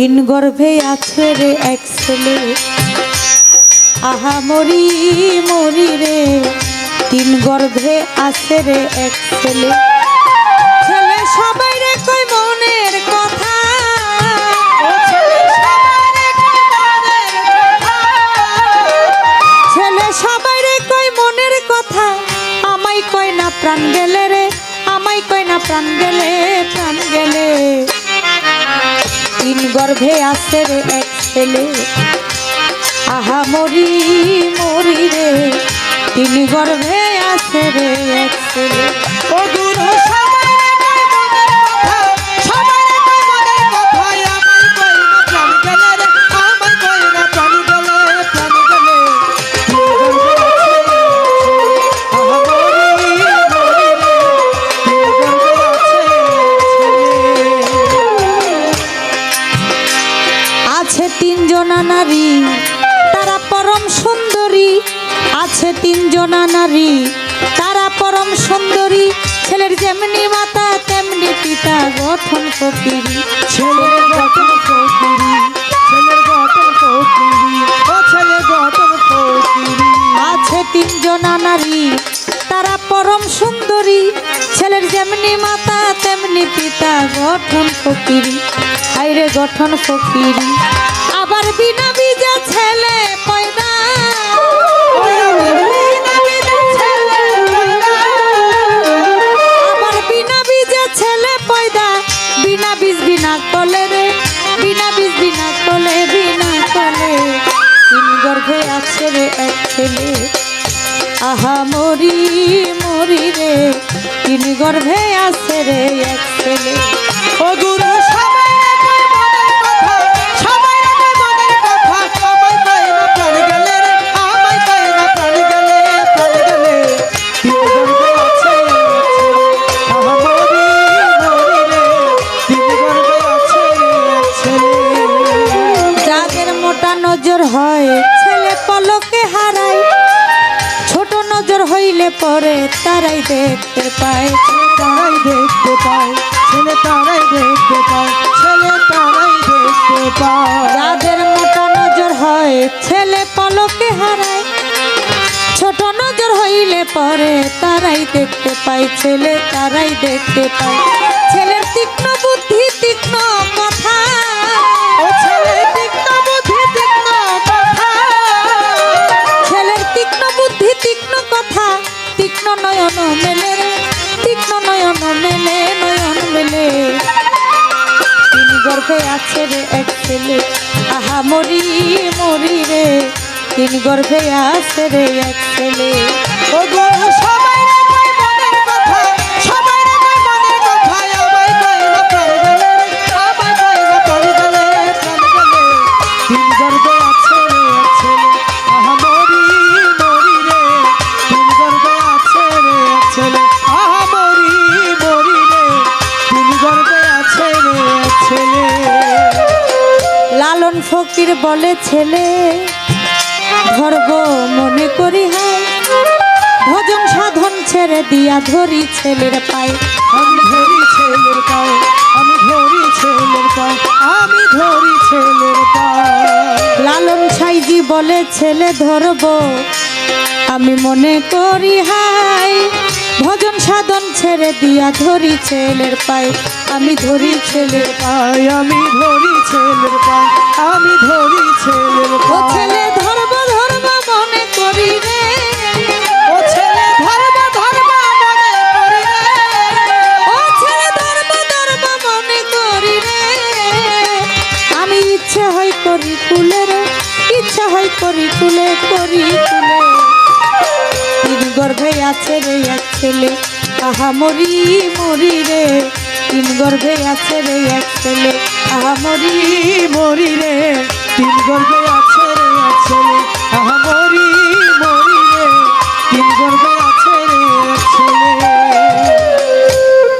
তিন গর্ভে আছে রে এক ছেলে। আহা, মরি মরি রে তিন গর্ভে আছে রে এক ছেলে। ছেলে সবাই গর্ভে আসে রে এক ছেলে। আহা, মরি মরি রে, তিনি গর্ভে আসে রে এক ছেলে। তিনজনা নারী, তারা পরম সুন্দরী। ছেলের যেমনি মাতা, তেমনি পিতা গঠন ফকিরি। ছেলের গঠন ছেলের গঠন ও ছেলে গঠন। আছে তিনজনা নারী, তারা পরম সুন্দরী। ছেলের যেমনি মাতা, তেমনি পিতা গঠন ফকিরি। হাইরে গঠন ফকিরি। আবার বিনা বীজা ছেলে পয়দা আছে এক ছেলে আহা, মরি মরি রে, তিনি গর্ভে আছে রে এক ছেলে। ও গুরু পরে তারাই দেখতে পায় তারাই দেখতে পায় ছেলে তারাই দেখতে পায় ছেলে তারাই দেখতে পায়। যাদের মোটা নজর হয়, ছেলে পলকে হারায়। ছোট নজর হইলে পরে তারাই দেখতে পায়, ছেলে তারাই দেখতে পায়। আছে রে এক ছেলে। আহা, মরি মরি রে। তিন গর্ভে আছে রে এক ছেলে। ও ফকির বলে ছেলে, ধর্ব মনে করি হায়। ভজন সাধন ছেড়ে দিয়া ধরি ছেলের পায়। আমি ধরি ছেলের পায়ে, আমি ধরি ছেলের পায়ে, আমি ধরি ছেলের পায়ে। লালন সাইজি বলে ছেলে, ধরব আমি মনে করি হাই ভজন সাধন ছেড়ে দিয়া ধরি ছেলের পায়। আমি ধরি ছেলের পায়ে আমি ধরি ছেলের পায়ে আমি ধরি ছেলের ও ছেলে ধরব ধরব মনে করি রে। ও ছেলে ধর্ম ধর্ম মনে করি রে। ও ছেলে ধরব ধরব মনে করি রে। আমি ইচ্ছে হয় করি কুলে রে ইচ্ছে হয় করি কুলে করি কুলে গর্ভে আছে রে এক ছেলে আহা মরি মরি রে। তিন গর্ভে আছে রে এক ছেলে। আহা মরি রে। তিন গর্ভে আছে রে এক ছেলে। আহা মরি মরি রে। তিন গর্ভে আছে রে এক ছেলে।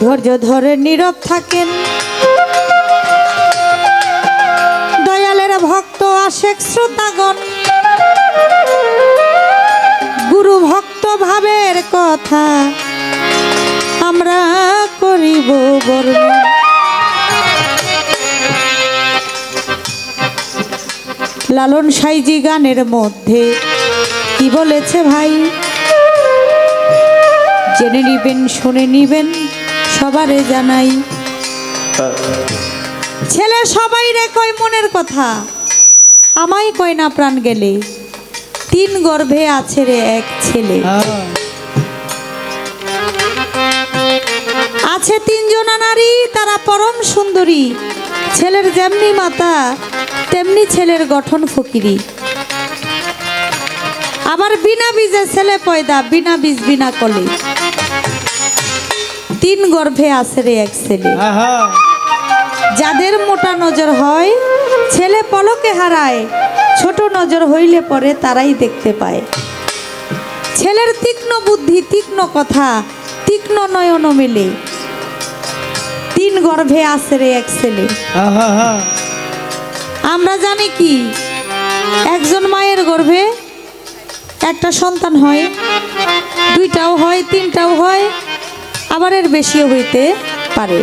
ধৈর্য ধরে নীরব থাকেন। দয়ালের ভক্ত আশেক শ্রোতাগণ। গুরু ভক্ত ভাবের কথা। আমরা করিব লালন সাইজি গানের মধ্যে কি বলেছে ভাই? জেনে নিবেন, শুনে নিবেন, সবারে জানাই। ছেলে সবাই রে কয় মনের কথা, আমায় কয় না প্রাণ গেলে। তিন গর্ভে আছে রে এক ছেলে। আছে তিনজনা নারী তারা পরম সুন্দরী। ছেলের যেমনি মাতা তেমনি ছেলের গঠন ফকিরি। আবার বিনা বীজে ছেলে পয়দা বিনা বীজ বিনা কলে। তিন গর্ভে আছে রে এক ছেলে। যাদের মোটা নজর হয় ছেলে পলকে হারায়। ছোট নজর হইলে পরে তারাই দেখতে পায়। ছেলের তীক্ষ্ণ বুদ্ধি তীক্ষ্ণ কথা তীক্ষ্ণ নয়ন মেলে। তিন গর্ভে আছে রে এক ছেলে? আমরা জানি কি? একজন মায়ের গর্ভে একটা সন্তান হয় দুইটাও হয় তিনটাও হয় আবার এর বেশিও হইতে পারে।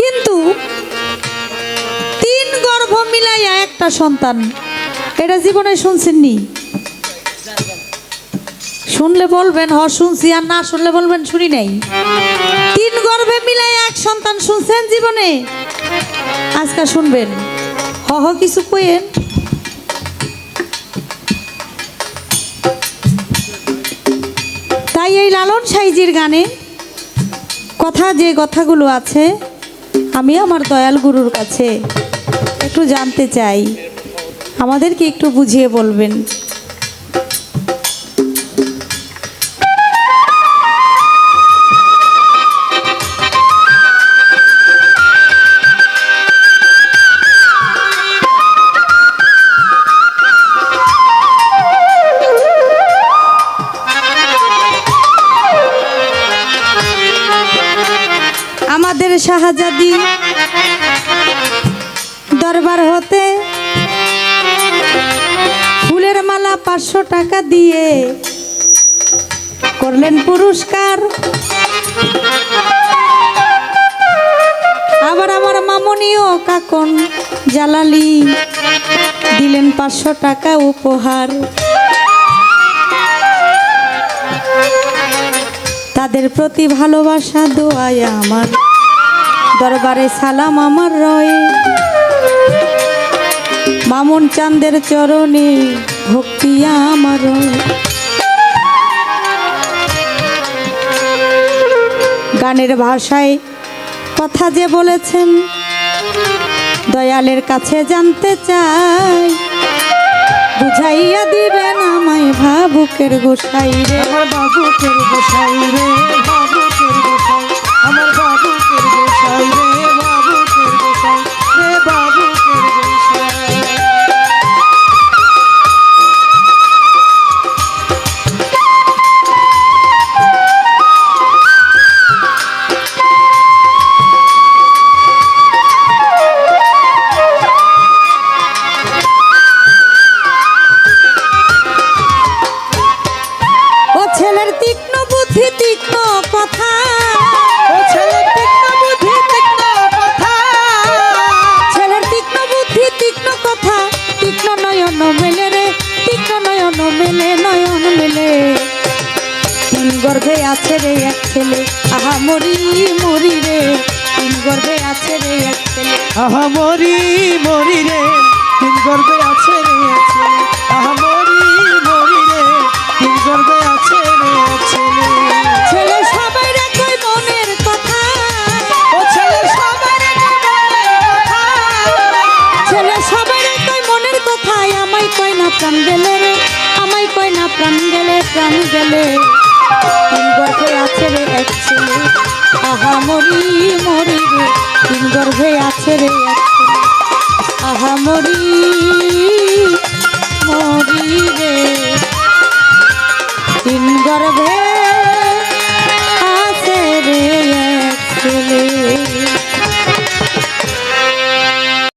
কিন্তু তিন গর্ভ মিলাইয়া একটা সন্তান এটা জীবনে শুনছেননি? শুনলে বলবেন হ শুনছি, আর না শুনলে বলবেন, শুনি নাই। তিন গর্ভে মিলাইয়া এক সন্তান শুনছেন জীবনে? আজকে শুনবেন। হ হ, কিছু কইেন তাই এই লালন সাইজির গানে কথা, যে কথাগুলো আছে, আমি আমার দয়াল গুরুর কাছে একটু জানতে চাই। আমাদেরকে একটু বুঝিয়ে বলবেন। শাহজাদি দরবার হতে ফুলের মালা পাঁচশো টাকা দিয়ে করলেন পুরস্কার। আবার আমার মামনিও কাকন জালালি দিলেন পাঁচশো টাকা উপহার। তাদের প্রতি ভালোবাসা দোয়ায় আমার। দরবারে সালাম আমার রয়ে। মামুন চাঁদের চরণে ভক্তি আমার গানের ভাষায় কথা যে বলেছেন, দয়ালের কাছে জানতে চাই। বুঝাইয়া দিবেন আমায় ভাবুকের গোসাই রে বাবুকের গোসাই রে মেলে রে তীক্ষ্ণ নয়ন মেলে নয়ন মেলে তিন গর্ভে আছে রে এক ছেলে। আহা মরি মরি রে তিন গর্ভে আছে রে এক ছেলে। আহা মরি মরি রে তিন গর্বে আছে রে এক ছেলে। আহা মরি মরি রে তিন গর্বে আছে রে এক ছেলে। গেলে রে আমায় কই না প্রাণ গেলে প্রাণ গেলে। তিন গর্ভে আছে রে এক ছেলে। আহা, মরি মরি রে, তিন গর্ভে আছে রে এক ছেলে। আহা, মরি মরি রে। তিন গর্ভে আছে রে এক ছেলে।